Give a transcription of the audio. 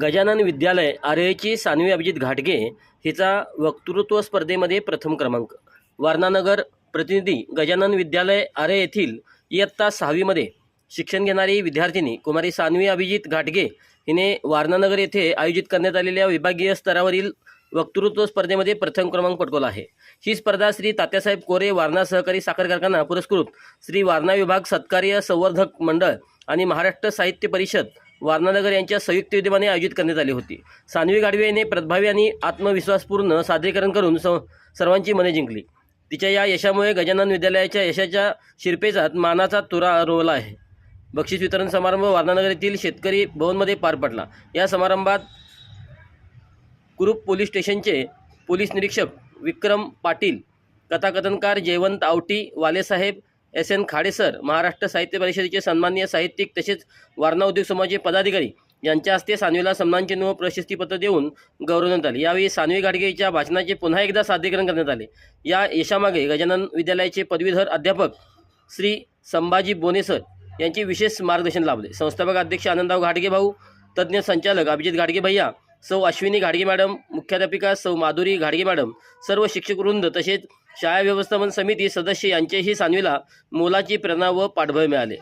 गजानन विद्यालय आरेची सानवी अभिजित घाटगे हिचा वक्तृत्व स्पर्धेमध्ये प्रथम क्रमांक. वारणानगर प्रतिनिधी गजानन विद्यालय आरे येथील इयत्ता सहावीमध्ये शिक्षण घेणारी विद्यार्थिनी कुमारी सानवी अभिजित घाटगे हिने वारणानगर येथे आयोजित करण्यात आलेल्या विभागीय स्तरावरील वक्तृत्व स्पर्धेमध्ये प्रथम क्रमांक पटकवला आहे. ही स्पर्धा श्री तात्यासाहेब कोरे वारणा सहकारी साखर कारखाना पुरस्कृत श्री वारणा विभाग सत्कार्य संवर्धक मंडळ आणि महाराष्ट्र साहित्य परिषद वारणानगर यांच्या संयुक्त विद्यमाने आयोजित करण्यात आली होती. सानवी गाडवे यांनी प्रभावी आणि आत्मविश्वासपूर्ण सादरीकरण करून स सर्वांची मने जिंकली. तिच्या या यशामुळे गजानन विद्यालयाच्या यशाच्या शिरपेचात मानाचा तुरा रोवला आहे. बक्षीस वितरण समारंभ वारणानगर येथील शेतकरी भवनमध्ये पार पडला. या समारंभात कुरूप पोलीस स्टेशनचे पोलीस निरीक्षक विक्रम पाटील कथाकथनकार जयवंत आवटी वालेसाहेब एस एन खाडेसर महाराष्ट्र साहित्य परिषदेचे सन्माननीय साहित्यिक तसेच वारणा उद्योग समूहाचे पदाधिकारी यांच्या हस्ते सानवीला सन्मानचिन्ह व प्रशस्तीपत्र देऊन गौरवण्यात आले. यावेळी सानवी गाडगेच्या भाषणाचे पुन्हा एकदा सादरीकरण करण्यात आले. या यशामागे गजानन विद्यालयाचे पदवीधर अध्यापक श्री संभाजी बोनेसर यांचे विशेष मार्गदर्शन लाभले. संस्थापक अध्यक्ष आनंदराव घाटगे भाऊ तज्ज्ञ संचालक अभिजित घाटगे भैया सौ अश्विनी घाडगे मॅडम मुख्याध्यापिका सौ माधुरी घाडगे मॅडम सर्व शिक्षक वृंद तसेच शाळा व्यवस्थापन समिती सदस्य यांचेही सानवीला मोलाची प्रेरणा व पाठबळ मिळाले.